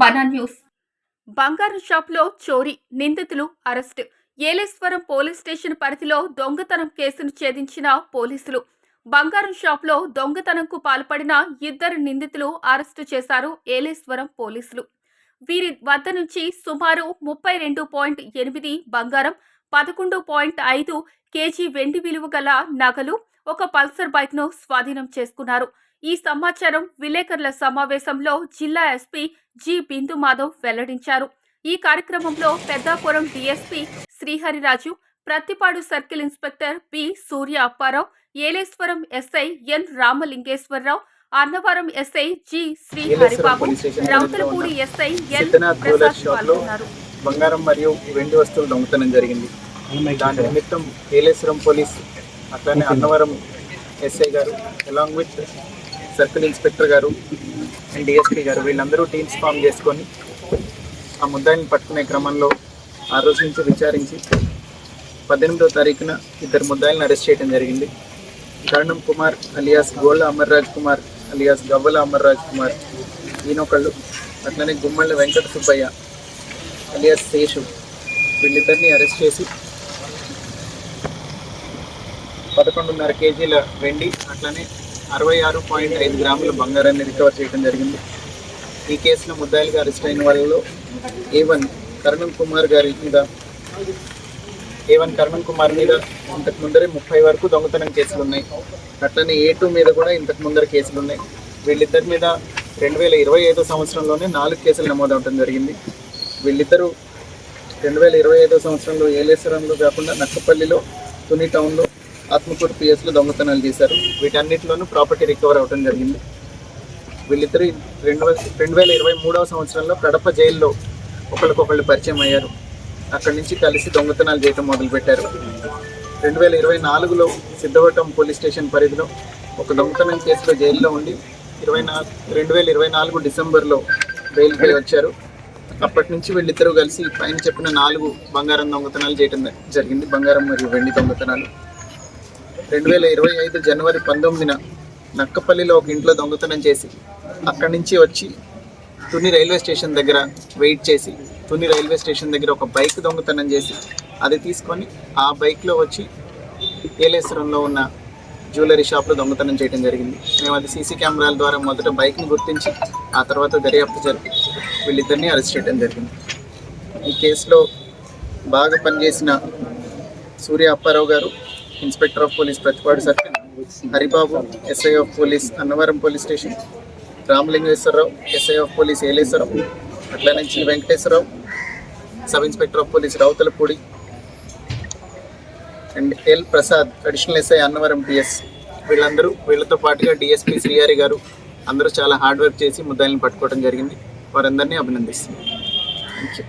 బనా news. బంగారం షాప్లో చోరీ నిందితులు అరెస్ట్. ఏలేశ్వరం పోలీస్ స్టేషన్ పరిధిలో దొంగతనం కేసును ఛేదించిన పోలీసులు. బంగారం షాప్లో దొంగతనంకు పాల్పడిన ఇద్దరు నిందితులు అరెస్టు చేశారు ఏలేశ్వరం పోలీసులు. వీరి వద్ద నుంచి సుమారు ముప్పై రెండు పాయింట్ ఎనిమిది బంగారం పదకొండు పాయింట్ ఐదు కేజీ వెండి విలువ గల నగలు ఒక పల్సర్ బైక్ను స్వాధీనం చేసుకున్నారు. ఈ సమాచారం విలేకరుల సమావేశంలో జిల్లా ఎస్పీ జి బిందు మాధవ్ వెల్లడించారు. ఈ కార్యక్రమంలో Peddapuram DSP Sriharirajau Prathipadu circle inspector P Surya Apparao Yeleswaram SI N Ramalingeswararao Annavaram SI G Sri Haribabu Rowthulapudi SI jewellers Prasad పాల్గొన్నారు. బంగారం మరియు వెండి వస్తువులు దొంగతనం జరిగింది. దాని నిమిత్తం ఏలేశ్వరం పోలీస్ అట్లానే అన్నవరం ఎస్ఐ గారు అలాంగ్ విత్ సర్కిల్ ఇన్స్పెక్టర్ గారు అండ్ డిఎస్పీ గారు వీళ్ళందరూ టీమ్స్ ఫామ్ చేసుకొని ఆ ముద్దాయిని పట్టుకునే క్రమంలో ఆ రోజు నుంచి విచారించి పద్దెనిమిదవ తారీఖున ఇద్దరు ముద్దాయిలను అరెస్ట్ చేయడం జరిగింది. కరణం కుమార్ అలియాస్ గోళ్ళ అమర్రాజ్ కుమార్ అలియాస్ గవ్వల అమర్రాజ్ కుమార్ ఈయనొకళ్ళు అట్లనే గుమ్మళ్ళ వెంకట సుబ్బయ్య అలియాస్ శేషు వీళ్ళిద్దరిని అరెస్ట్ చేసి పదకొండున్నర కేజీల వెండి అట్లనే అరవై ఆరు పాయింట్ ఐదు గ్రాముల బంగారాన్ని రికవర్ చేయడం జరిగింది. ఈ కేసులో ముద్దాయిలుగా అరెస్ట్ అయిన వాళ్ళలో ఏ వన్ కుమార్ గారి మీద ఏ వన్ కుమార్ మీద ఇంతకు ముందరే ముప్పై వరకు దొంగతనం కేసులు ఉన్నాయి. అట్లనే ఏ టూ మీద కూడా ఇంతకు ముందర కేసులు ఉన్నాయి. వీళ్ళిద్దరి మీద రెండు వేల ఇరవై ఐదో సంవత్సరంలోనే నాలుగు కేసులు నమోదవడం జరిగింది. వీళ్ళిద్దరూ రెండు వేల ఇరవై ఐదో సంవత్సరంలో ఏలేశ్వరంలో కాకుండా నక్కపల్లిలో తుని టౌన్లో ఆత్మకూరు పిఎస్లో దొంగతనాలు చేశారు. వీటన్నిటిలోనూ ప్రాపర్టీ రికవర్ అవ్వడం జరిగింది. వీళ్ళిద్దరు రెండు రెండు వేల ఇరవై మూడవ సంవత్సరంలో కడప జైల్లో ఒకరికొకళ్ళు పరిచయం అయ్యారు. అక్కడి నుంచి కలిసి దొంగతనాలు చేయటం మొదలుపెట్టారు. రెండు వేల ఇరవై నాలుగులో సిద్ధవటం పోలీస్ స్టేషన్ పరిధిలో ఒక దొంగతనం కేసులో జైల్లో ఉండి ఇరవై నాలుగు రెండు వేల ఇరవై నాలుగు డిసెంబర్లో బెయిల్పై వచ్చారు. అప్పటి నుంచి వీళ్ళిద్దరూ కలిసి పైన చెప్పిన నాలుగు బంగారం దొంగతనాలు చేయడం జరిగింది. బంగారం మరియు వెండి దొంగతనాలు. రెండు వేల ఇరవై ఐదు జనవరి పంతొమ్మిదిన నక్కపల్లిలో ఒక ఇంట్లో దొంగతనం చేసి అక్కడి నుంచి వచ్చి తుని రైల్వే స్టేషన్ దగ్గర వెయిట్ చేసి తుని రైల్వే స్టేషన్ దగ్గర ఒక బైక్ దొంగతనం చేసి అది తీసుకొని ఆ బైక్లో వచ్చి ఏలేశ్వరంలో ఉన్న జ్యువెలరీ షాప్లో దొంగతనం చేయడం జరిగింది. మేము అది సీసీ కెమెరాల ద్వారా మొదట బైక్ని గుర్తించి ఆ తర్వాత దర్యాప్తు జరిపి వీళ్ళిద్దరిని అరెస్ట్ చేయడం జరిగింది. ఈ కేసులో బాగా పనిచేసిన సూర్య అప్పారావు గారు inspector of police Prathipadu circle Haribabu SI of police Annavaram police station Ramalingeswararao SI of police Yeleswaram అట్లనే నుంచి Venkateswararao sub inspector of police Rowthulapudi and L Prasad additional SI Annavaram PS వీళ్ళందరూ వీళ్ళతో పాటుగా డిఎస్పీ శ్రీహారి గారు అందరూ చాలా hard work చేసి ముద్దాయిలను పట్టుకోవడం జరిగింది. వారందరినీ అభినందిస్తున్నాను. Thank you